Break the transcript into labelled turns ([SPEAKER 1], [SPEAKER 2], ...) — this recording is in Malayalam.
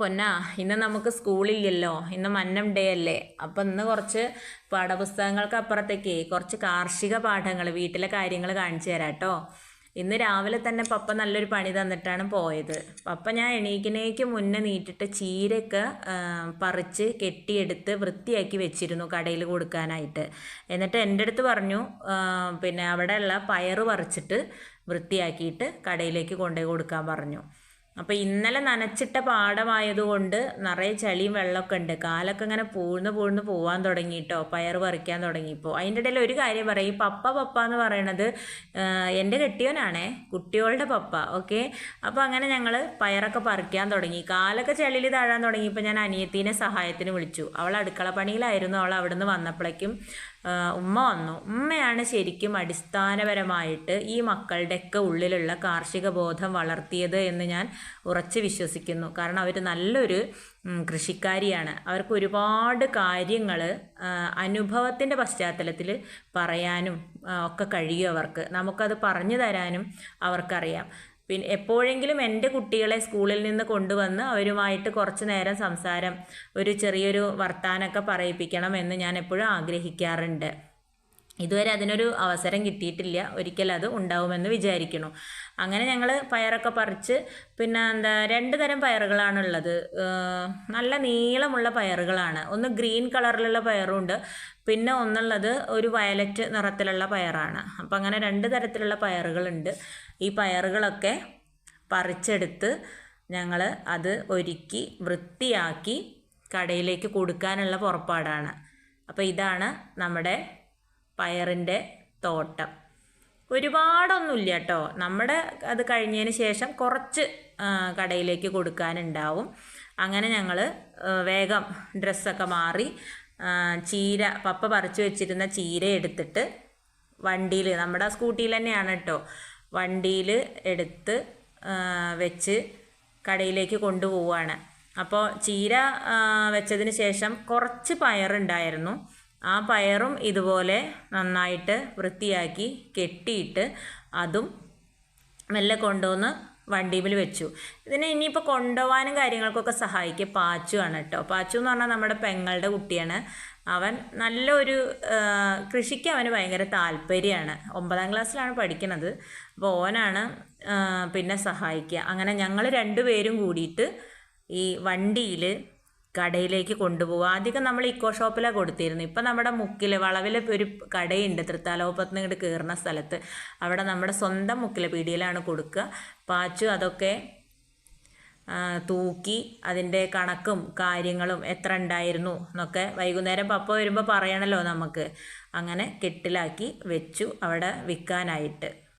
[SPEAKER 1] പൊന്നാ ഇന്ന് നമുക്ക് സ്കൂളില്ലല്ലോ ഇന്ന് മന്നം ഡേ അല്ലേ? അപ്പം ഇന്ന് കുറച്ച് പാഠപുസ്തകങ്ങൾക്ക് അപ്പുറത്തേക്ക് കുറച്ച് കാർഷിക പാഠങ്ങൾ വീട്ടിലെ കാര്യങ്ങൾ കാണിച്ചു തരാം കേട്ടോ. ഇന്ന് രാവിലെ തന്നെ പപ്പ നല്ലൊരു പണി തന്നിട്ടാണ് പോയത്. പപ്പ ഞാൻ എണീക്കുന്നേക്ക് മുന്നേ നീട്ടിട്ട് ചീരയൊക്കെ പറിച്ച് കെട്ടിയെടുത്ത് വൃത്തിയാക്കി വെച്ചിരുന്നു കടയിൽ കൊടുക്കാനായിട്ട്. എന്നിട്ട് എന്റെ അടുത്ത് പറഞ്ഞു പിന്നെ അവിടെയുള്ള പയറ് പറിച്ചിട്ട് വൃത്തിയാക്കിയിട്ട് കടയിലേക്ക് കൊണ്ടുപോയി കൊടുക്കാൻ പറഞ്ഞു. അപ്പോൾ ഇന്നലെ നനച്ചിട്ട പാടമായതുകൊണ്ട് നിറയെ ചളിയും വെള്ളമൊക്കെ ഉണ്ട്. കാലൊക്കെ ഇങ്ങനെ പൂഴ്ന്ന് പൂഴ്ന്ന് പോവാൻ തുടങ്ങിയിട്ടോ പയർ പറിക്കാൻ തുടങ്ങിയപ്പോൾ അതിന്റെ ഇടയിൽ ഒരു കാര്യം പറയും. പപ്പ പപ്പ എന്ന് പറയണത് എന്റെ കെട്ടിയോനാണേ കുട്ടികളുടെ പപ്പ ഓക്കെ? അപ്പോൾ അങ്ങനെ ഞങ്ങൾ പയറൊക്കെ പറിക്കാൻ തുടങ്ങി. കാലൊക്കെ ചളിയിൽ താഴാൻ തുടങ്ങിയപ്പോൾ ഞാൻ അനിയത്തീനെ സഹായത്തിന് വിളിച്ചു. അവൾ അടുക്കള പണിയിലായിരുന്നു. അവൾ അവിടെ നിന്ന് വന്നപ്പോഴേക്കും ഉമ്മ വന്നു. ഉമ്മയാണ് ശരിക്കും അടിസ്ഥാനപരമായിട്ട് ഈ മക്കളുടെയൊക്കെ ഉള്ളിലുള്ള കാർഷിക ബോധം വളർത്തിയത് എന്ന് ഞാൻ ഉറച്ച് വിശ്വസിക്കുന്നു. കാരണം അവർ നല്ലൊരു കൃഷിക്കാരിയാണ്. അവർക്ക് ഒരുപാട് കാര്യങ്ങൾ അനുഭവത്തിന്റെ പശ്ചാത്തലത്തിൽ പറയാനും ഒക്കെ കഴിയും അവർക്ക്. നമുക്കത് പറഞ്ഞു തരാനും അവർക്കറിയാം. പിന്നെ എപ്പോഴെങ്കിലും എന്റെ കുട്ടികളെ സ്കൂളിൽ നിന്ന് കൊണ്ടുവന്ന് അവരുമായിട്ട് കുറച്ച് നേരം സംസാരം ഒരു ചെറിയൊരു വർത്താനമൊക്കെ പറയിപ്പിക്കണം എന്ന് ഞാൻ എപ്പോഴും ആഗ്രഹിക്കാറുണ്ട്. ഇതുവരെ അതിനൊരു അവസരം കിട്ടിയിട്ടില്ല. ഒരിക്കൽ അത് ഉണ്ടാവുമെന്ന് വിചാരിക്കുന്നു. അങ്ങനെ ഞങ്ങൾ പയറൊക്കെ പറിച്ച് പിന്നെ എന്താ രണ്ട് തരം പയറുകളാണുള്ളത്. നല്ല നീളമുള്ള പയറുകളാണ്. ഒന്ന് ഗ്രീൻ കളറിലുള്ള പയറുണ്ട്. പിന്നെ ഒന്നുള്ളത് ഒരു വയലറ്റ് നിറത്തിലുള്ള പയറാണ്. അപ്പം അങ്ങനെ രണ്ട് തരത്തിലുള്ള പയറുകളുണ്ട്. ഈ പയറുകളൊക്കെ പറിച്ചെടുത്ത് ഞങ്ങൾ അത് ഒരുക്കി വൃത്തിയാക്കി കടയിലേക്ക് കൊടുക്കാനുള്ള പുറപ്പാടാണ്. അപ്പോൾ ഇതാണ് നമ്മുടെ പയറിന്റെ തോട്ടം. ഒരുപാടൊന്നുമില്ല കേട്ടോ നമ്മുടെ അത് കഴിഞ്ഞതിന് ശേഷം കുറച്ച് കടയിലേക്ക് കൊടുക്കാനുണ്ടാവും. അങ്ങനെ ഞങ്ങൾ വേഗം ഡ്രസ്സൊക്കെ മാറി ചീര പപ്പ പറിച്ചു വെച്ചിരുന്ന ചീര എടുത്തിട്ട് വണ്ടിയിൽ നമ്മുടെ സ്കൂട്ടിയിൽ തന്നെയാണ് കേട്ടോ വണ്ടിയിൽ എടുത്ത് വെച്ച് കടയിലേക്ക് കൊണ്ടുപോവാണ്. അപ്പോൾ ചീര വെച്ചതിന് ശേഷം കുറച്ച് പയറുണ്ടായിരുന്നു. ആ പയറും ഇതുപോലെ നന്നായിട്ട് വൃത്തിയാക്കി കെട്ടിയിട്ട് അതും മെല്ലെ കൊണ്ടുവന്ന് വണ്ടിയിൽ വെച്ചു. ഇതിനെ ഇനിയിപ്പോൾ കൊണ്ടുപോകാനും കാര്യങ്ങൾക്കൊക്കെ സഹായിക്കുക പാച്ചു ആണ് കേട്ടോ. പാച്ചു എന്ന് പറഞ്ഞാൽ നമ്മുടെ പെങ്ങളുടെ കുട്ടിയാണ്. അവൻ നല്ലൊരു കൃഷിക്ക് അവന് ഭയങ്കര താല്പര്യമാണ്. ഒമ്പതാം ക്ലാസ്സിലാണ് പഠിക്കുന്നത് അപ്പോൾ ഓനാണ് പിന്നെ സഹായിക്കുക. അങ്ങനെ ഞങ്ങൾ രണ്ടുപേരും കൂടിയിട്ട് ഈ വണ്ടിയിൽ കടയിലേക്ക് കൊണ്ടുപോകുക ആദ്യമൊക്കെ നമ്മൾ ഇക്കോ ഷോപ്പിലാണ് കൊടുത്തിരുന്നത്. ഇപ്പം നമ്മുടെ മുക്കിൽ വളവിൽ ഒരു കടയുണ്ട്. തൃത്താലോപത്ത് ഇങ്ങോട്ട് കയറുന്ന സ്ഥലത്ത്. അവിടെ നമ്മുടെ സ്വന്തം മുക്കിലെ പീടിയിലാണ് കൊടുക്കുക. പാച്ചു അതൊക്കെ തൂക്കി അതിന്റെ കണക്കും കാര്യങ്ങളും എത്ര ഉണ്ടായിരുന്നു എന്നൊക്കെ വൈകുന്നേരം പപ്പ വരുമ്പോൾ പറയണല്ലോ നമുക്ക്. അങ്ങനെ കെട്ടിലാക്കി വെച്ചു അവിടെ വിൽക്കാനായിട്ട്.